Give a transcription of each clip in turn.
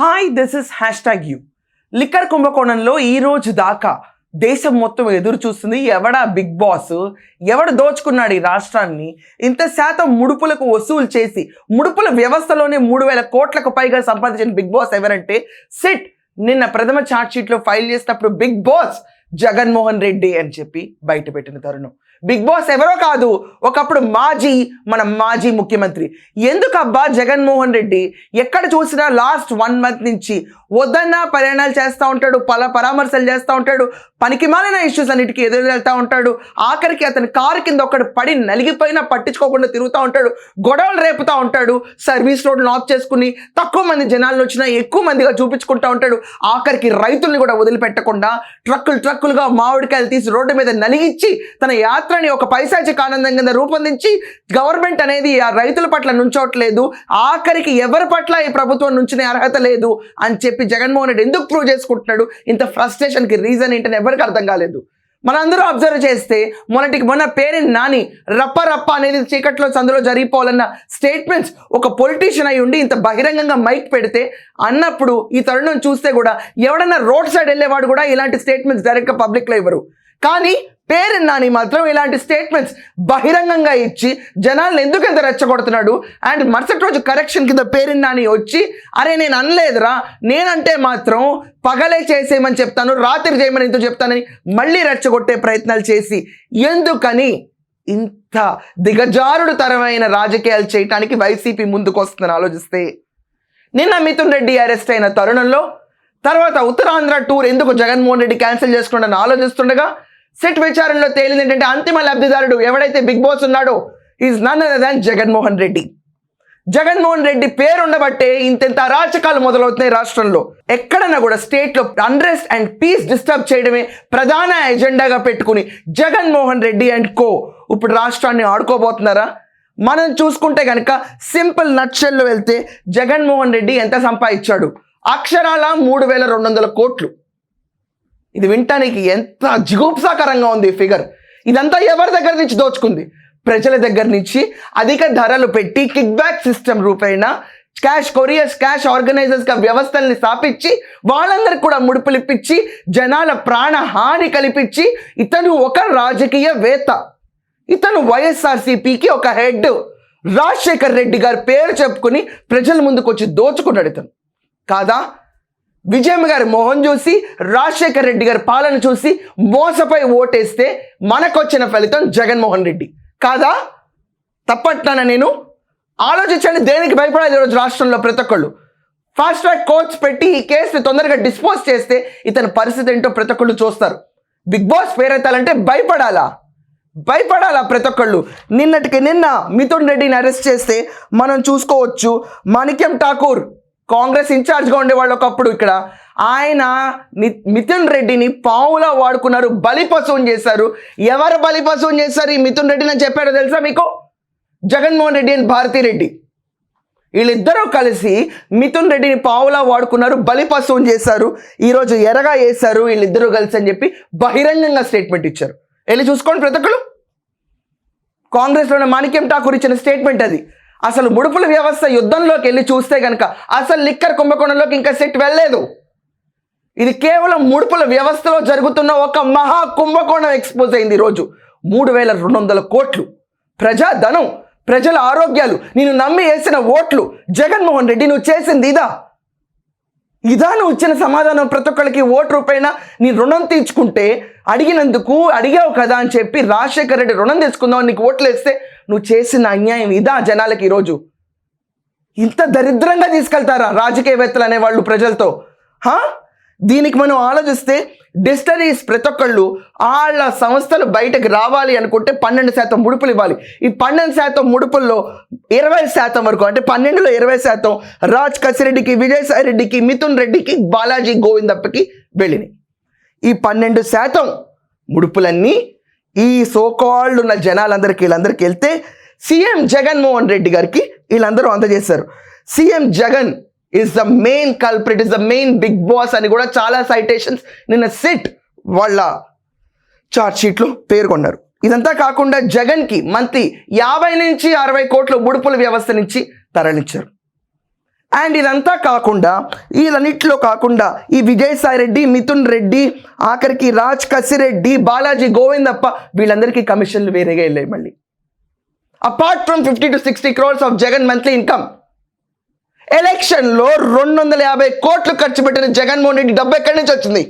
Hi this is hash tag you liquor కుంభకోణంలో ఈ రోజు దాకా దేశం మొత్తం ఎదురు చూస్తుంది ఎవడా బిగ్ బాస్? ఎవడు దోచుకున్నాడు ఈ రాష్ట్రాన్ని? ఇంత శాతం ముడుపులకు వసూలు చేసి ముడుపుల వ్యవస్థలోనే మూడు వేల కోట్లకు పైగా సంపాదించిన బిగ్ బాస్ ఎవరంటే సిట్ నిన్న ప్రథమ ఛార్జ్ షీట్లో ఫైల్ చేసినప్పుడు బిగ్ బాస్ జగన్మోహన్ రెడ్డి అని చెప్పి బయట పెట్టిన తరుణం. బిగ్ బాస్ ఎవరో కాదు ఒకప్పుడు మాజీ మన మాజీ ముఖ్యమంత్రి. ఎందుకబ్బా జగన్మోహన్ రెడ్డి ఎక్కడ చూసినా లాస్ట్ వన్ మంత్ నుంచి వద్దన్నా ప్రయాణాలు చేస్తూ ఉంటాడు పల పరామర్శలు చేస్తూ ఉంటాడు పనికి మాలిన ఇష్యూస్ అన్నిటికీ ఎదురు వెళ్తూ ఉంటాడు ఆఖరికి అతని కారు కింద ఒకడు పడి నలిగిపోయినా పట్టించుకోకుండా తిరుగుతూ ఉంటాడు గొడవలు రేపుతూ ఉంటాడు సర్వీస్ రోడ్లు ఆఫ్ చేసుకుని తక్కువ మంది జనాలు వచ్చినా ఎక్కువ మందిగా చూపించుకుంటూ ఉంటాడు ఆఖరికి రైతుల్ని కూడా వదిలిపెట్టకుండా ట్రక్కులు ట్రక్కులుగా మామిడికాయలు తీసి రోడ్డు మీద నలిగించి తన యాత్ర పాత్రని ఒక పైశాచిక ఆనందం కింద రూపొందించి గవర్నమెంట్ అనేది ఆ రైతుల పట్ల నుంచోట్లేదు ఆఖరికి ఎవరి పట్ల ఈ ప్రభుత్వం నుంచునే అర్హత లేదు అని చెప్పి జగన్మోహన్ రెడ్డి ఎందుకు ప్రూవ్ చేసుకుంటున్నాడు? ఇంత ఫ్రస్ట్రేషన్కి రీజన్ ఏంటని ఎవరికి అర్థం కాలేదు. మనందరూ అబ్జర్వ్ చేస్తే మొన్నటికి మొన్న పేరెంట్ నాని రప్ప రప్ప అనేది చీకట్లో సందులో జరిగిపోవాలన్న స్టేట్మెంట్స్ ఒక పొలిటీషియన్ అయి ఉండి ఇంత బహిరంగంగా మైక్ పెడితే అన్నప్పుడు ఈ తరుణం చూస్తే కూడా ఎవడన్నా రోడ్ సైడ్ వెళ్ళేవాడు కూడా ఇలాంటి స్టేట్మెంట్స్ డైరెక్ట్గా పబ్లిక్లో ఇవ్వరు. కానీ పేరున్నాని నాని మాత్రం ఇలాంటి స్టేట్మెంట్స్ బహిరంగంగా ఇచ్చి జనాలను ఎందుకు ఎంత రెచ్చగొడుతున్నాడు? అండ్ మరుసటి రోజు కరెక్షన్ కింద పేరున్నాని నాని వచ్చి అరే నేను అనలేదురా. నేనంటే మాత్రం పగలే చేసేయమని చెప్తాను రాత్రి చేయమని ఎందుకు చెప్తానని మళ్ళీ రెచ్చగొట్టే ప్రయత్నాలు చేసి ఎందుకని ఇంత దిగజారుడు తరమైన రాజకీయాలు చేయటానికి వైసీపీ ముందుకు వస్తుందని ఆలోచిస్తే నిన్న మిథున్ రెడ్డి అరెస్ట్ అయిన తరుణంలో తర్వాత ఉత్తరాంధ్ర టూర్ ఎందుకు జగన్మోహన్ రెడ్డి క్యాన్సిల్ చేసుకుంటానని ఆలోచిస్తుండగా సెట్ విచారణలో తేలింది ఏంటంటే అంతిమ లబ్ధిదారుడు ఎవడైతే బిగ్ బాస్ ఉన్నాడో is none other than Jaganmohan Reddy. Jaganmohan Reddy పేరు ఉండబట్టే ఇంతెంత అరాచకాలు మొదలవుతున్నాయి రాష్ట్రంలో. ఎక్కడన్నా కూడా స్టేట్లో అన్రెస్ట్ అండ్ పీస్ డిస్టర్బ్ చేయడమే ప్రధాన ఎజెండాగా పెట్టుకుని జగన్మోహన్ రెడ్డి అండ్ కో ఇప్పుడు రాష్ట్రాన్ని ఆడుకోబోతున్నారా? మనం చూసుకుంటే కనుక సింపుల్ నక్షల్లో వెళ్తే జగన్మోహన్ రెడ్డి ఎంత సంపాదించాడు? అక్షరాల మూడు వేల రెండు వందల కోట్లు. ఇది వినటానికి ఎంత జిగుప్సాకరంగా ఉంది ఈ ఫిగర్. ఇదంతా ఎవరి దగ్గర నుంచి దోచుకుంది? ప్రజల దగ్గర నుంచి అధిక ధరలు పెట్టి కిక్ బ్యాక్ సిస్టమ్ రూపేణ క్యాష్ కొరియర్స్ క్యాష్ ఆర్గనైజర్స్గా వ్యవస్థల్ని స్థాపించి వాళ్ళందరికి కూడా ముడుపులు జనాల ప్రాణ హాని కల్పించి ఇతను ఒక రాజకీయ వేత్త. ఇతను వైఎస్ఆర్సీపీకి ఒక హెడ్ రాజశేఖర్ రెడ్డి గారి పేరు చెప్పుకుని ప్రజల ముందుకు వచ్చి దోచుకున్నాడు ఇతను. కాదా? విజయమ్మ గారి మొహం చూసి రాజశేఖర్ రెడ్డి గారి పాలన చూసి మోసపై ఓటేస్తే మనకొచ్చిన ఫలితం జగన్మోహన్ రెడ్డి. కాదా? తప్పట్టానా నేను? ఆలోచించండి దేనికి భయపడాలి ఈరోజు రాష్ట్రంలో ప్రతి ఒక్కళ్ళు? ఫాస్ట్ ట్రాక్ కోర్ట్స్ పెట్టి ఈ కేసుని తొందరగా డిస్పోజ్ చేస్తే ఇతని పరిస్థితి ఏంటో ప్రతి ఒక్కళ్ళు చూస్తారు. Big boss పేరెత్తాలంటే భయపడాలా? భయపడాలా ప్రతి ఒక్కళ్ళు? నిన్నటికి నిన్న మిథున్ రెడ్డిని అరెస్ట్ చేస్తే మనం చూసుకోవచ్చు. మాణిక్యం ఠాకూర్ కాంగ్రెస్ ఇన్ఛార్జ్గా ఉండేవాళ్ళు ఒకప్పుడు ఇక్కడ. ఆయన మిథున్ రెడ్డిని పావులా వాడుకున్నారు బలిపశువుని చేశారు. ఎవరు బలిపశువుని చేశారు ఈ మిథున్ రెడ్డిని అని చెప్పాడో తెలుసా మీకు? జగన్మోహన్ రెడ్డి అండ్ భారతీ రెడ్డి. వీళ్ళిద్దరూ కలిసి మిథున్ రెడ్డిని పావులా వాడుకున్నారు బలిపశువుని చేశారు. ఈరోజు ఎరగా వేశారు వీళ్ళిద్దరూ కలిసి అని చెప్పి బహిరంగంగా స్టేట్మెంట్ ఇచ్చారు. వెళ్ళి చూసుకోండి ప్రతి ఒక్కరు కాంగ్రెస్లోని మాణిక్యం ఠాకూర్ ఇచ్చిన స్టేట్మెంట్ అది. అసలు ముడుపుల వ్యవస్థ యుద్ధంలోకి వెళ్ళి చూస్తే కనుక అసలు లిక్కర్ కుంభకోణంలోకి ఇంకా సెట్ వెళ్ళలేదు. ఇది కేవలం ముడుపుల వ్యవస్థలో జరుగుతున్న ఒక మహా కుంభకోణం ఎక్స్పోజ్ అయింది ఈరోజు. మూడు వేల రెండు వందల కోట్లు. ప్రజాధనం ప్రజల ఆరోగ్యాలు నేను నమ్మి వేసిన ఓట్లు. జగన్మోహన్ రెడ్డి నువ్వు చేసింది ఇదా? ఇదా నువ్వు ఇచ్చిన సమాధానం ప్రతి ఒక్కరికి ఓటు రూపాయన నీ రుణం తీర్చుకుంటే అడిగినందుకు అడిగావు కదా అని చెప్పి రాజశేఖర రెడ్డి రుణం తీసుకుందాం నీకు ఓట్లు వేస్తే నువ్వు చేసిన అన్యాయం ఇదా జనాలకి ఈరోజు? ఇంత దరిద్రంగా తీసుకెళ్తారా రాజకీయవేత్తలు అనేవాళ్ళు ప్రజలతో? హా? దీనికి మనం ఆలోచిస్తే డిస్టరీస్ ప్రతి ఒక్కళ్ళు వాళ్ళ సంస్థలు బయటకు రావాలి అనుకుంటే పన్నెండు శాతం ముడుపులు ఇవ్వాలి. ఈ పన్నెండు శాతం ముడుపుల్లో ఇరవై శాతం వరకు అంటే పన్నెండులో ఇరవై శాతం రాజ్ కసిరెడ్డికి విజయసాయి రెడ్డికి మిథున్ రెడ్డికి బాలాజీ గోవిందప్పకి వెళ్ళినాయి. ఈ పన్నెండు శాతం ముడుపులన్నీ ఈ సోకాల్డ్ ఉన్న జనాలందరికీ వీళ్ళందరికీ వెళ్తే సీఎం జగన్మోహన్ రెడ్డి గారికి వీళ్ళందరూ అందజేశారు. CM Jagan is the main culprit is the main big boss అని కూడా చాలా సైటేషన్స్ నిన్న సిట్ వాళ్ళ చార్ట్ షీట్లో పేర్కొన్నారు. ఇదంతా కాకుండా జగన్కి మంత్లీ యాభై నుంచి అరవై కోట్ల ఉడుపుల వ్యవస్థ నుంచి తరలించారు. అండ్ ఇదంతా కాకుండా వీళ్ళన్నిట్లో కాకుండా ఈ విజయసాయి రెడ్డి మిథున్ రెడ్డి ఆఖరికి రాజ్ కసిరెడ్డి బాలాజీ గోవిందప్ప వీళ్ళందరికీ కమిషన్లు వేరేగా వెళ్ళాయి మళ్ళీ. Apart from fifty to sixty crores of Jagan monthly income ఎలక్షన్లో రెండు వందల యాభై కోట్లు ఖర్చు పెట్టిన జగన్మోహన్ రెడ్డి డబ్బు ఎక్కడి నుంచి వచ్చింది?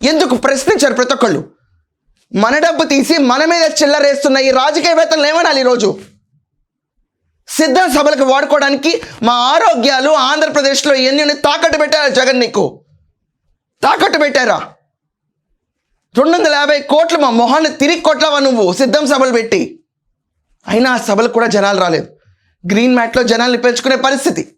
ఎందుకు ప్రశ్నించారు ప్రతి ఒక్కళ్ళు? మన డబ్బు తీసి మన మీద చిల్లరేస్తున్న ఈ రాజకీయవేత్తలు ఏమనాలి ఈరోజు? సిద్ధం సభలకు వాడుకోవడానికి మా ఆరోగ్యాలు ఆంధ్రప్రదేశ్లో ఎన్ని తాకట్టు పెట్టారా జగన్ నీకు? తాకట్టు పెట్టారా? రెండు వందల యాభై కోట్లు మా మొహాన్ని తిరిగి కొట్లవా నువ్వు? సిద్ధం సభలు పెట్టి. అయినా ఆ సభలకు కూడా జనాలు రాలేదు. గ్రీన్ మ్యాట్లో జనాల్ని పెంచుకునే పరిస్థితి.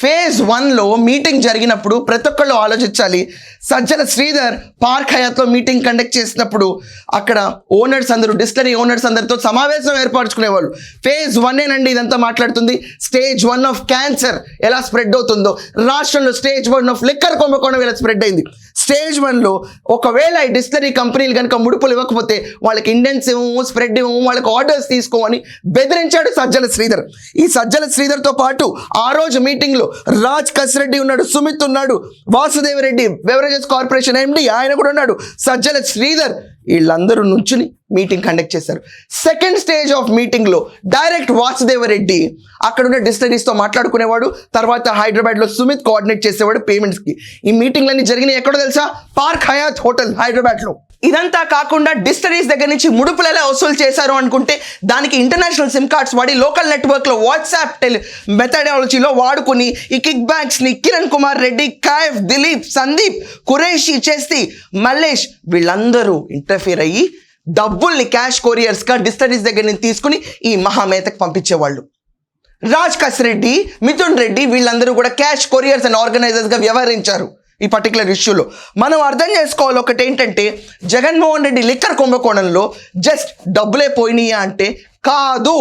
ఫేజ్ వన్లో మీటింగ్ జరిగినప్పుడు ప్రతి ఒక్కళ్ళు ఆలోచించాలి. సజ్జల శ్రీధర్ పార్క్ హయాత్లో మీటింగ్ కండక్ట్ చేసినప్పుడు అక్కడ ఓనర్స్ అందరూ డిస్టరీ ఓనర్స్ అందరితో సమావేశం ఏర్పరచుకునేవాళ్ళు. ఫేజ్ వన్నేనండి ఇదంతా మాట్లాడుతుంది. స్టేజ్ వన్ ఆఫ్ క్యాన్సర్ ఎలా స్ప్రెడ్ అవుతుందో. రాష్ట్రంలో స్టేజ్ వన్ ఆఫ్ లిక్కర్ కుంభకోణం ఎలా స్ప్రెడ్ అయింది. స్టేజ్ వన్లో ఒకవేళ ఈ డిస్టరీ కంపెనీలు కనుక ముడుపులు ఇవ్వకపోతే వాళ్ళకి ఇండెన్స్ ఇవ్వము స్ప్రెడ్ ఇవ్వము వాళ్ళకి ఆర్డర్స్ తీసుకోమని బెదిరించాడు సజ్జల శ్రీధర్. ఈ సజ్జల శ్రీధర్తో పాటు ఆ రోజు మీటింగ్లో రాజ్ కసిరెడ్డి ఉన్నాడు సుమిత్ ఉన్నాడు వాసుదేవరెడ్డి బెవరేజెస్ కార్పొరేషన్ ఎండి ఆయన కూడా ఉన్నాడు. సజ్జల శ్రీధర్ వీళ్ళందరూ నుంచుని మీటింగ్ కండక్ట్ చేశారు. సెకండ్ స్టేజ్ ఆఫ్ మీటింగ్లో డైరెక్ట్ వాసుదేవరెడ్డి అక్కడ ఉన్న డిస్టరీస్తో మాట్లాడుకునేవాడు తర్వాత హైదరాబాద్లో సుమిత్ కోఆర్డినేట్ చేసేవాడు పేమెంట్స్కి ఈ మీటింగ్లన్నీ జరిగినాయి ఎక్కడో తెలుసా? పార్క్ హయాత్ హోటల్ హైదరాబాద్లో ఇదంతా కాకుండా డిస్టరీస్ దగ్గర నుంచి ముడుపులు ఎలా వసూలు చేశారు అనుకుంటే దానికి ఇంటర్నేషనల్ సిమ్ కార్డ్స్ వాడి లోకల్ నెట్వర్క్లో వాట్సాప్ టెలి మెథడాలజీలో వాడుకుని ఈ కిక్ బ్యాక్స్ని కిరణ్ కుమార్ రెడ్డి కాయఫ్ దిలీప్ సందీప్ కురేషి చేస్తి మల్లేష్ వీళ్ళందరూ ఇంటర్ఫీర్ అయ్యి డబ్బుల్ని క్యాష్ కొరియర్స్గా డిస్టరీస్ దగ్గర నుంచి తీసుకుని ఈ మహామేతకు పంపించేవాళ్ళు. రాజ్ కసిరెడ్డి మిథున్ రెడ్డి వీళ్ళందరూ కూడా క్యాష్ కొరియర్స్ అండ్ ఆర్గనైజర్స్గా వ్యవహరించారు ఈ పర్టికులర్ ఇష్యూలో. మనం అర్థం చేసుకోవాలి ఒకటి ఏంటంటే జగన్మోహన్ రెడ్డి లిక్కర్ కుంభకోణంలో జస్ట్ డబ్బులే పోయినాయా అంటే కాదు.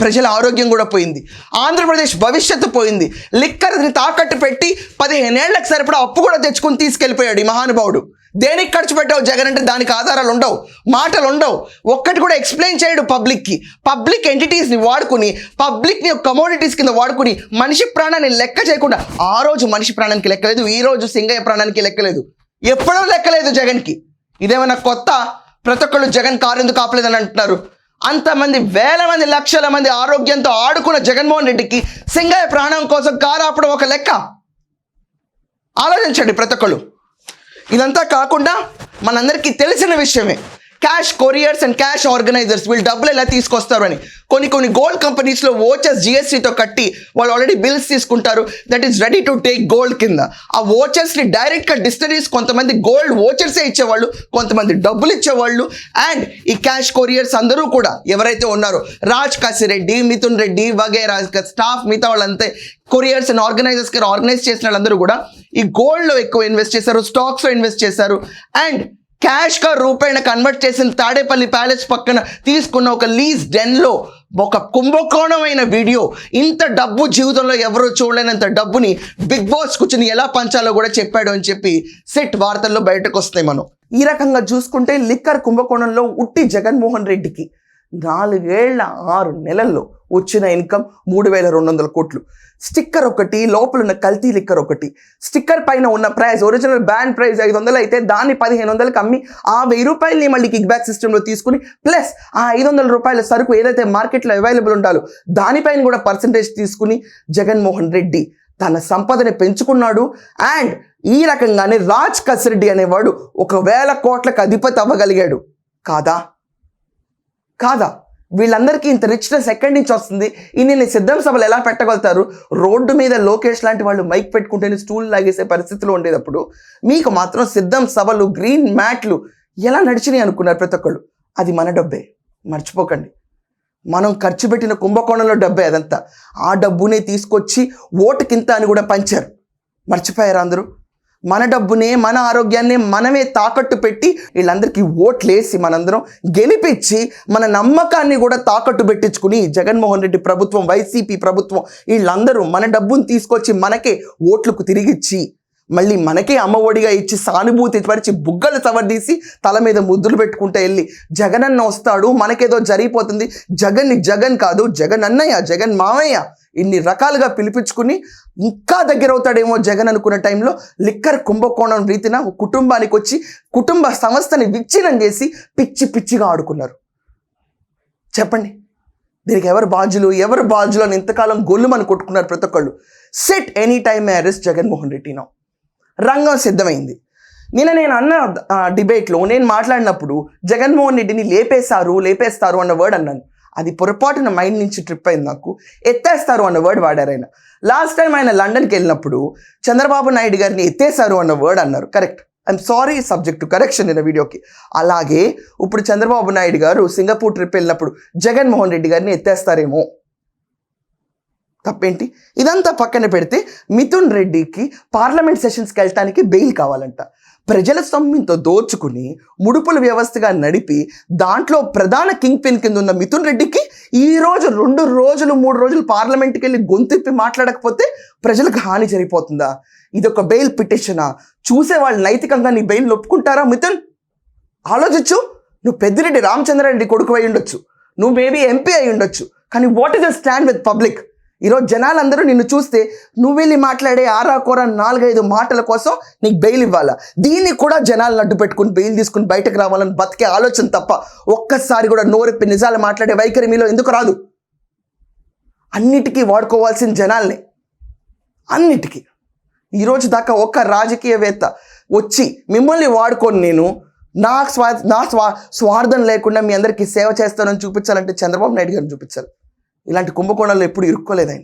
ప్రజల ఆరోగ్యం కూడా పోయింది. ఆంధ్రప్రదేశ్ భవిష్యత్తు పోయింది. లిక్కర్ని తాకట్టు పెట్టి పదిహేనేళ్ళకు సరిపడా అప్పు కూడా తెచ్చుకుని తీసుకెళ్ళిపోయాడు ఈ మహానుభావుడు. దేనికి ఖర్చు పెట్టావు జగన్ అంటే దానికి ఆధారాలు ఉండవు మాటలు ఉండవు. ఒక్కటి కూడా ఎక్స్ప్లెయిన్ చేయడు పబ్లిక్కి. పబ్లిక్ ఎంటిటీస్ని వాడుకుని పబ్లిక్ని కమోడిటీస్ కింద వాడుకుని మనిషి ప్రాణాన్ని లెక్క చేయకుండా ఆ రోజు మనిషి ప్రాణానికి లెక్కలేదు ఈ రోజు సింగయ్య ప్రాణానికి లెక్కలేదు ఎప్పుడూ లెక్కలేదు జగన్కి. ఇదేమైనా కొత్త? ప్రతి ఒక్కళ్ళు జగన్ కారు ఎందుకు ఆపలేదని అంటున్నారు? అంతమంది వేల మంది లక్షల మంది ఆరోగ్యంతో ఆడుకున్న జగన్మోహన్ రెడ్డికి సింగయ్య ప్రాణం కోసం కారు ఆపడం ఒక లెక్క? ఆలోచించండి ప్రతి ఒక్కళ్ళు. ఇదంతా కాకుండా మనందరికీ తెలిసిన విషయమే. Cash couriers and cash organisers వీళ్ళు డబ్బులు ఎలా తీసుకొస్తారు అని కొన్ని కొన్ని గోల్డ్ కంపెనీస్లో ఓచర్స్ జిఎస్టీతో కట్టి వాళ్ళు ఆల్రెడీ బిల్స్ తీసుకుంటారు. That is ready to take gold కింద. ఆ ఓచర్స్ని డైరెక్ట్గా డిస్టరీస్ కొంతమంది గోల్డ్ ఓచర్సే ఇచ్చేవాళ్ళు కొంతమంది డబ్బులు ఇచ్చేవాళ్ళు. అండ్ ఈ క్యాష్ కొరియర్స్ అందరూ కూడా ఎవరైతే ఉన్నారో రాజ్ కాశిరెడ్డి మిథున్ రెడ్డి వగేరా స్టాఫ్ మిగతా వాళ్ళంతే కొరియర్స్ అండ్ ఆర్గనైజర్స్ ఆర్గనైజ్ చేసిన వాళ్ళందరూ కూడా ఈ గోల్డ్లో ఎక్కువ ఇన్వెస్ట్ చేశారు స్టాక్స్లో ఇన్వెస్ట్ చేశారు. అండ్ క్యాష్గా రూపాయిని కన్వర్ట్ చేసిన తాడేపల్లి ప్యాలెస్ పక్కన తీసుకున్న ఒక లీజ్ డెన్లో ఒక కుంభకోణమైన వీడియో ఇంత డబ్బు జీవితంలో ఎవరూ చూడలేనంత డబ్బుని బిగ్ బాస్ కూర్చుని ఎలా పంచాలో కూడా చెప్పాడు అని చెప్పి సెట్ వార్తల్లో బయటకు వస్తాయి మనం. ఈ రకంగా చూసుకుంటే లిక్కర్ కుంభకోణంలో ఉట్టి జగన్మోహన్ రెడ్డికి నాలుగేళ్ళ ఆరు నెలల్లో వచ్చిన ఇన్కమ్ మూడు వేల రెండు వందల కోట్లు. స్టిక్కర్ ఒకటి లోపల ఉన్న కల్తీ లిక్కర్ ఒకటి. స్టిక్కర్ పైన ఉన్న ప్రైస్ ఒరిజినల్ బ్యాండ్ ప్రైస్ ఐదు వందలు అయితే దాన్ని పదిహేను వందలకి అమ్మి ఆ వెయ్యి రూపాయలని మళ్ళీ కిక్ బ్యాక్ సిస్టంలో తీసుకుని ప్లస్ ఆ ఐదు వందల రూపాయల సరుకు ఏదైతే మార్కెట్లో అవైలబుల్ ఉండాలో దానిపైన కూడా పర్సంటేజ్ తీసుకుని జగన్మోహన్ రెడ్డి తన సంపదని పెంచుకున్నాడు. అండ్ ఈ రకంగానే రాజ్ కసిరెడ్డి అనేవాడు ఒక వేల కోట్లకు అధిపతి అవ్వగలిగాడు. కాదా? కాదా? వీళ్ళందరికీ ఇంత రిచ్నెస్ ఎక్కడి నుంచి వస్తుంది? ఇన్ని సిద్ధం సభలు ఎలా పెట్టగలుగుతారు? రోడ్డు మీద లోకేష్ లాంటి వాళ్ళు మైక్ పెట్టుకుంటేనే స్టూల్ లాగేసే పరిస్థితిలో ఉండేటప్పుడు మీకు మాత్రం సిద్ధం సభలు గ్రీన్ మ్యాట్లు ఎలా నడిచినాయి అనుకున్నారు ప్రతి ఒక్కళ్ళు? అది మన డబ్బే. మర్చిపోకండి. మనం ఖర్చు పెట్టిన కుంభకోణంలో డబ్బే అదంతా. ఆ డబ్బునే తీసుకొచ్చి ఓటుకింత అని కూడా పంచారు. మర్చిపోయారు అందరూ? మన డబ్బునే మన ఆరోగ్యాన్ని మనమే తాకట్టు పెట్టి వీళ్ళందరికీ ఓట్లేసి మనందరం గెలిపించి మన నమ్మకాన్ని కూడా తాకట్టు పెట్టించుకుని జగన్మోహన్ రెడ్డి ప్రభుత్వం వైసీపీ ప్రభుత్వం వీళ్ళందరూ మన డబ్బును తీసుకొచ్చి మనకే ఓట్లకు తిరిగిచ్చి మళ్ళీ మనకే అమ్మఒడిగా ఇచ్చి సానుభూతి పరిచి బుగ్గలు సవర్దీసి తల మీద ముద్దులు పెట్టుకుంటే వెళ్ళి జగన్ అన్న వస్తాడు మనకేదో జరిగిపోతుంది. జగన్ని జగన్ కాదు జగన్ అన్నయ్య జగన్ మామయ్య ఇన్ని రకాలుగా పిలిపించుకుని ఇంకా దగ్గర అవుతాడేమో జగన్ అనుకున్న టైంలో లిక్కర్ కుంభకోణం రీతిన కుటుంబానికి వచ్చి కుటుంబ సంస్థని విచ్ఛిన్నం చేసి పిచ్చి పిచ్చిగా ఆడుకున్నారు. చెప్పండి దీనికి ఎవరు బాధ్యులు ఎవరు బాధ్యులు అని ఇంతకాలం గొల్లుమని కొట్టుకున్నారు ప్రతి ఒక్కళ్ళు. Set any time marriage Jaganmohan Reddy నా రంగం సిద్ధమైంది. నిన్న నేను అన్న డిబేట్లో నేను మాట్లాడినప్పుడు జగన్మోహన్ రెడ్డిని లేపేశారు లేపేస్తారు అన్న వర్డ్ అన్నాను. అది పొరపాటున మైండ్ నుంచి ట్రిప్ అయింది నాకు. ఎత్తేస్తారు అన్న వర్డ్ వాడారు ఆయన. లాస్ట్ టైం ఆయన లండన్కి వెళ్ళినప్పుడు చంద్రబాబు నాయుడు గారిని ఎత్తేశారు అన్న వర్డ్ అన్నారు. Correct I'm sorry subject to correction నిన్న వీడియోకి అలాగే ఇప్పుడు చంద్రబాబు నాయుడు గారు సింగపూర్ ట్రిప్ వెళ్ళినప్పుడు జగన్మోహన్ రెడ్డి గారిని ఎత్తేస్తారేమో. తప్పేంటి? ఇదంతా పక్కన పెడితే మిథున్ రెడ్డికి పార్లమెంట్ సెషన్స్కి వెళ్ళటానికి బెయిల్ కావాలంట. ప్రజల సొమ్మింతో దోచుకుని ముడుపుల వ్యవస్థగా నడిపి దాంట్లో ప్రధాన కింగ్ పిన్ కింద ఉన్న మిథున్ రెడ్డికి ఈ రోజు రెండు రోజులు మూడు రోజులు పార్లమెంట్కి వెళ్ళి గొంతిప్పి మాట్లాడకపోతే ప్రజలకు హాని జరిగిపోతుందా? ఇది ఒక బెయిల్ పిటిషనా? చూసే వాళ్ళు నైతికంగా నీ బెయిల్ ఒప్పుకుంటారా మిథున్? ఆలోచించు. నువ్వు పెద్దిరెడ్డి రామచంద్రారెడ్డి కొడుకు అయి ఉండొచ్చు. నువ్వు మేబీ ఎంపీ అయి ఉండొచ్చు. కానీ what is the stand with public ఈరోజు జనాలందరూ నిన్ను చూస్తే నువ్వు వెళ్ళి మాట్లాడే ఆరా కూర నాలుగైదు మాటల కోసం నీకు బెయిల్ ఇవ్వాలా? దీన్ని కూడా జనాలను అడ్డు పెట్టుకుని బెయిల్ తీసుకుని బయటకు రావాలని బతికే ఆలోచన తప్ప ఒక్కసారి కూడా నోరెప్పి నిజాలు మాట్లాడే వైఖరి మీలో ఎందుకు రాదు? అన్నిటికీ వాడుకోవాల్సిన జనాల్ని. అన్నిటికీ. ఈరోజు దాకా ఒక్క రాజకీయవేత్త వచ్చి మిమ్మల్ని వాడుకొని నేను. నా స్వా నా స్వా స్వార్థం లేకుండా మీ అందరికీ సేవ చేస్తానని చూపించాలంటే చంద్రబాబు నాయుడు గారిని చూపించాలి. ఇలాంటి కుంభకోణాల్లో ఎప్పుడు ఇరుక్కోలేదు ఆయన.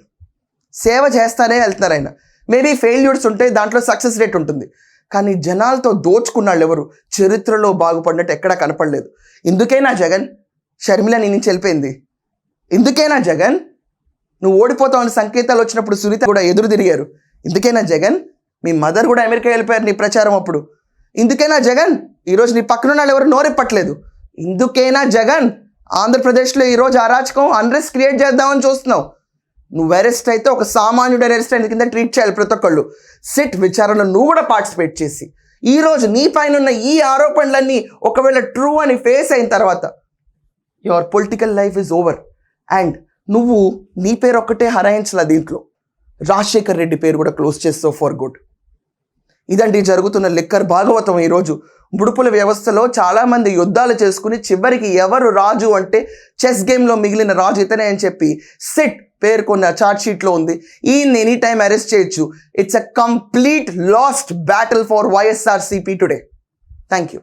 సేవ చేస్తానే వెళ్తున్నారు ఆయన. మేబీ ఫెయిల్యూర్స్ ఉంటాయి దాంట్లో సక్సెస్ రేట్ ఉంటుంది. కానీ జనాలతో దోచుకున్న వాళ్ళు ఎవరు? చరిత్రలో బాగుపడినట్టు ఎక్కడా కనపడలేదు. ఇందుకేనా జగన్? షర్మిల నీ నుంచి వెళ్ళిపోయింది. ఇందుకేనా జగన్? నువ్వు ఓడిపోతావు అని సంకేతాలు వచ్చినప్పుడు సునీత కూడా ఎదురు తిరిగారు. ఇందుకేనా జగన్? మీ మదర్ కూడా అమెరికా వెళ్ళిపోయారు నీ ప్రచారం అప్పుడు. ఇందుకేనా జగన్? ఈరోజు నీ పక్కన వాళ్ళు ఎవరు నోరెప్పట్లేదు. ఇందుకేనా జగన్? ఆంధ్రప్రదేశ్లో ఈరోజు అరాచకం అన్రెస్ట్ క్రియేట్ చేద్దామని చూస్తున్నావు. నువ్వు అరెస్ట్ అయితే ఒక సామాన్యుడు అరెస్ట్ అయిన కింద ట్రీట్ చేయాలి ప్రతి ఒక్కళ్ళు. సిట్ విచారణలో నువ్వు కూడా పార్టిసిపేట్ చేసి. ఈరోజు నీ పైన ఉన్న ఈ ఆరోపణలన్నీ ఒకవేళ ట్రూ అని ఫేస్ అయిన తర్వాత your political life is over and నువ్వు నీ పేరు ఒక్కటే హరాయించలా దీంట్లో. రాజశేఖర్ రెడ్డి పేరు కూడా క్లోజ్ చేస్తావు ఫర్ గుడ్ ఇదండి జరుగుతున్న లిక్కర్ భాగవతం ఈరోజు. ముడుపుల వ్యవస్థలో చాలామంది యుద్ధాలు చేసుకుని చివరికి ఎవరు రాజు అంటే చెస్ గేమ్లో మిగిలిన రాజు ఇతనే అని చెప్పి సిట్ పేర్కొన్న చార్ట్ షీట్లో ఉంది. ఈయన్ని ఎనీ టైం అరెస్ట్ చేయొచ్చు. It's a complete lost battle for YSR CP today thank you